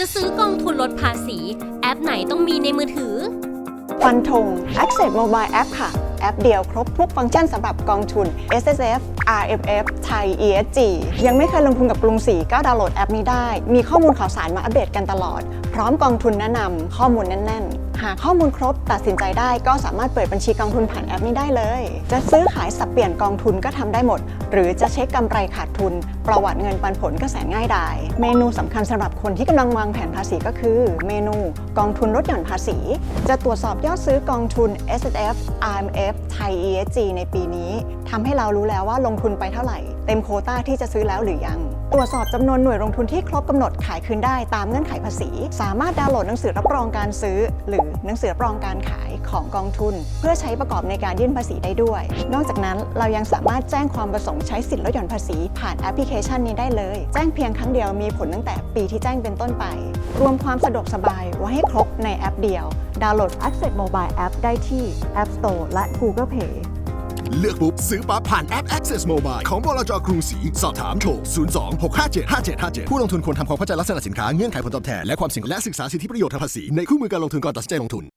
จะซื้อกองทุนลดภาษี แอปไหนต้องมีในมือถือ ฟันธง Access Mobile App ค่ะ แอปเดียวครบทุกฟังก์ชันสำหรับกองทุน S S F R F F ไทย E S G ยังไม่เคยลงทุนกับกรุงศรีก็ดาวน์โหลดแอปนี้ได้ มีข้อมูลข่าวสารมาอัปเดตกันตลอด พร้อมกองทุนแนะนำข้อมูลแน่น ๆหากข้อมูลครบตัดสินใจได้ก็สามารถเปิดบัญชีกองทุนผ่านแอปนี้ได้เลย จะซื้อขายสับเปลี่ยนกองทุนก็ทำได้หมด หรือจะเช็คกำไรขาดทุน ประวัติเงินปันผลก็แสนง่ายดาย เมนูสำคัญสำหรับคนที่กำลังวางแผนภาษีก็คือ เมนูกองทุนลดหย่อนภาษี จะตรวจสอบยอดซื้อกองทุน S F R M F ไทย E S G ในปีนี้ทำให้เรารู้แล้วว่าลงทุนไปเท่าไหร่ เต็มโคต้าที่จะซื้อแล้วหรือยังตรวจสอบจำนวนหน่วยลงทุนที่ครบกำหนดขายคืนได้ตามเงื่อนไขภาษี สามารถดาวน์โหลดหนังสือรับรองการซื้อ หรือหนังสือรับรองการขายของกองทุน เพื่อใช้ประกอบในการยื่นภาษีได้ด้วย นอกจากนั้นเรายังสามารถแจ้งความประสงค์ใช้สิทธิลดหย่อนภาษี ผ่านแอปพลิเคชันนี้ได้เลย แจ้งเพียงครั้งเดียวมีผลตั้งแต่ปีที่แจ้งเป็นต้นไป รวมความสะดวกสบายไว้ให้ครบในแอปเดียว ดาวน์โหลด Access Mobile App ได้ที่ App Store และ Google Play เลือกปุ๊บซื้อปั๊บผ่านแอป Access Mobile ของบลจกรุงศรีสอบถามโทร 02 657 5757 ผู้ลงทุนควรทำความเข้าใจลักษณะสินค้า เงื่อนไขผลตอบแทน และความเสี่ยงและศึกษาสิทธิประโยชน์ทางภาษี ในคู่มือการลงทุนก่อนตัดสินใจลงทุน